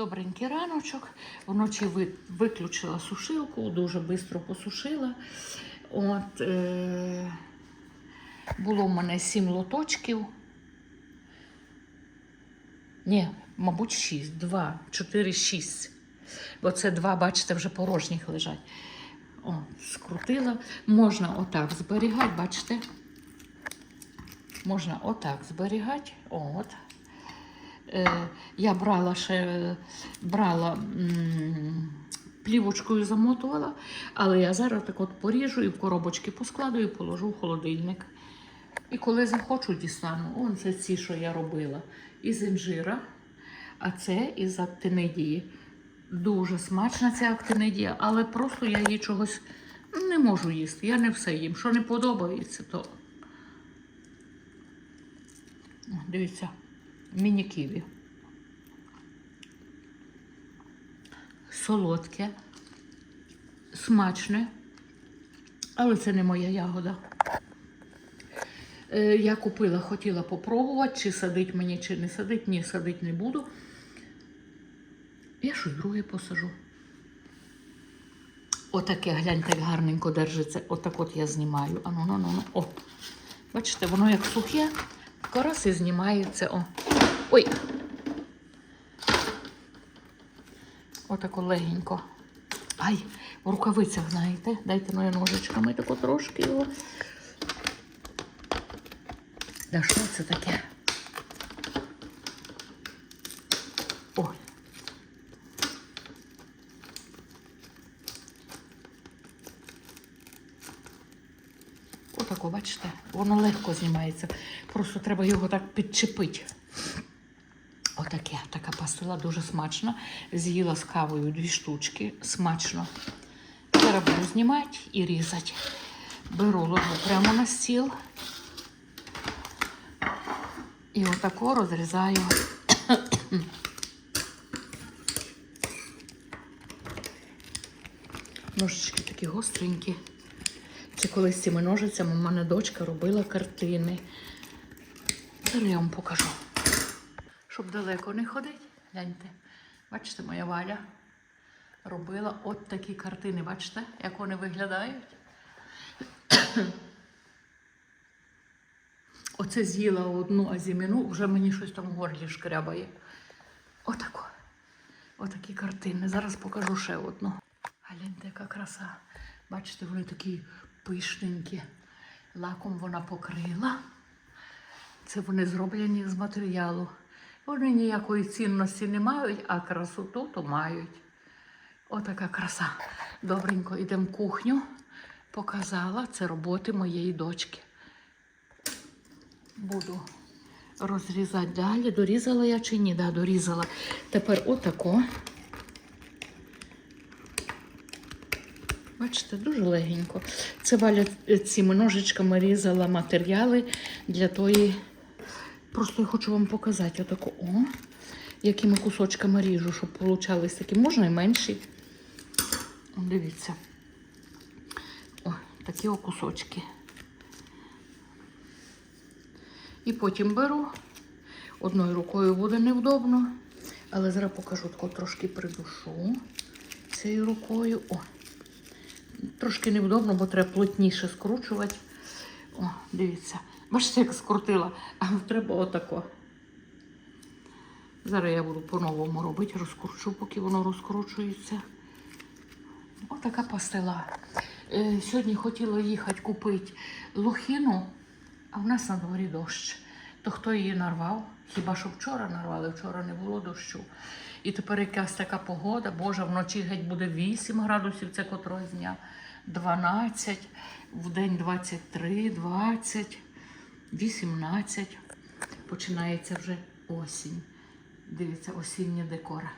Добренький раночок. Вночі виключила сушилку, дуже швидко посушила. От, е- було в мене сім лоточків. Ні, мабуть, шість. Два, чотири, шість. Бо це два, бачите, вже порожніх лежать. О, скрутила. Можна отак зберігати, бачите? Можна отак зберігати. От. Е, я брала ще е, брала плівочкою замотувала, але я зараз так от поріжу і в коробочки поскладу і положу в холодильник. І коли захочу, дістану. Он це ці, що я робила. Із інжира, а це із актинидії. Дуже смачна ця актинидія, але просто я її чогось не можу їсти. Я не все їм. Що не подобається, то. Дивіться, міні-ківі. Солодке, смачне, але це не моя ягода. Е, Я купила, хотіла попробувати, чи садить мені, чи не садить. Ні, садить не буду. Я щось друге посажу. Отаке, гляньте, як гарненько держиться. Отак от я знімаю. Ану, ну, ну, ну. О. Бачите, воно як сухе, корос знімаються. О. Ой. Отако легенько. Ай, в рукавицях, знаєте, дайте мою ножичками таку трошки його. Да що це таке? Ой. Отако, бачите, воно легко знімається. Просто треба його так підчепити. Отаке, така пастила дуже смачна. З'їла з кавою дві штучки. Смачно. Зараз буду знімати і різати. Беру ложу прямо на стіл. І отако розрізаю. Ножички такі гостренькі. Це колись цими ножицями в мене дочка робила картини. Зараз я вам покажу. Щоб далеко не ходити. Гляньте. Бачите, моя валя робила от такі картини. Бачите, як вони виглядають? Оце з'їла одну азіміну, вже мені щось там в горлі шкрябає. Отако. Отакі картини. Зараз покажу ще одну. Гляньте, яка краса. Бачите, вони такі пишненькі. Лаком вона покрила. Це вони зроблені з матеріалу. Вони ніякої цінності не мають, а красоту то мають. Отака краса. Добренько, йдемо в кухню. Показала це роботи моєї дочки. Буду розрізати далі. Дорізала я чи ні? Да, дорізала. Тепер отако. Бачите, дуже легенько. Це Валя е, цими ножичками різала матеріали для тої. Просто я хочу вам показати отако. О, якими кусочками ріжу, щоб получались такі. Можна і менші. Дивіться. О, такі о кусочки. І потім беру. Одною рукою буде невдобно, але зараз покажу тако трошки придушу цією рукою. О, трошки невдобно, бо треба плотніше скручувати. О, дивіться. Бачите, як скрутила, а треба отако. Зараз я буду по-новому робити, розкручу, поки воно розкручується. Отака пастила. Е, сьогодні хотіла їхати купити лохіну, а в нас на дворі дощ. То хто її нарвав? Хіба що вчора нарвали, вчора не було дощу. І тепер якась така погода, Боже, вночі геть буде 8 градусів, це котрого дня, 12, в день 23, 20, 18. Починається вже осінь. Дивіться, осіннє декор.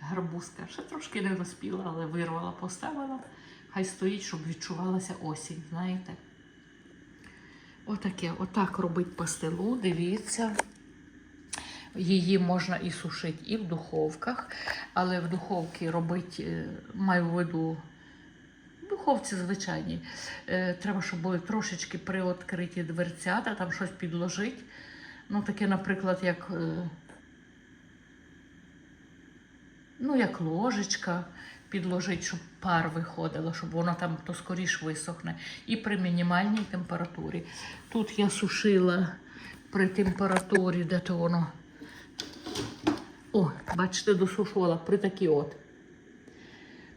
Гарбузка. Ще трошки не розпіла, але вирвала, поставила. Хай стоїть, щоб відчувалася осінь, знаєте. Отаке, отак робить пастилу, дивіться. Її можна і сушити, і в духовках, але в духовці робити, е, маю в виду, в духовці звичайній. Е, Треба, щоб були трошечки приоткриті дверцята, там щось підложити. Ну, таке, наприклад, як е, ну, як ложечка, підложити, щоб пар виходило, щоб воно там то скоріш висохне. І при мінімальній температурі. Тут я сушила при температурі, де то воно. О, бачите, досушувала при такій от.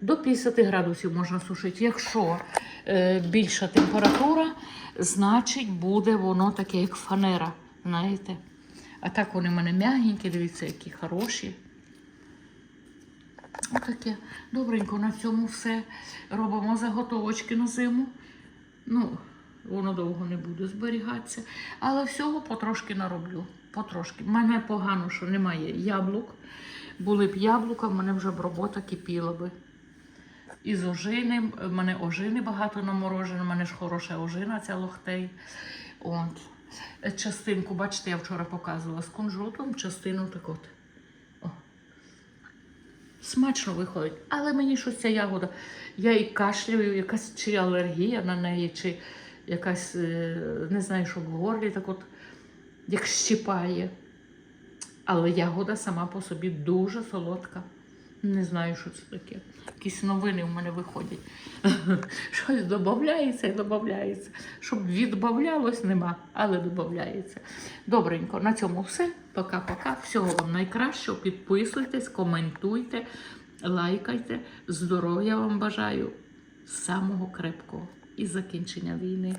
До 50 градусів можна сушити. Якщо е, більша температура, значить буде воно таке, як фанера. Знаєте? А так вони в мене м'ягенькі, дивіться, які хороші. Отаке. Добренько, на цьому все. Робимо заготовочки на зиму. Ну, воно довго не буде зберігатися. Але всього потрошки нароблю. Потрошки. Мене погано, що немає яблук. Були б яблука, в мене вже б робота кипіла би. Із ожини, в мене ожини багато наморожено, в мене ж хороша ожина, ця лохтей. От. Частинку, бачите, я вчора показувала з кунжутом, частину так от. Смачно виходить. Але мені щось ця ягода. Я і кашлюю, якась чи алергія на неї, чи якась, е, не знаю, що в горлі так от як щіпає. Але ягода сама по собі дуже солодка. Не знаю, що це таке. Якісь новини в мене виходять. Щось додається і додається. Щоб відбавлялось, нема, але додається. Добренько, на цьому все. Пока-пока. Всього вам найкращого. Підписуйтесь, коментуйте, лайкайте. Здоров'я вам бажаю. Самого крепкого і закінчення війни.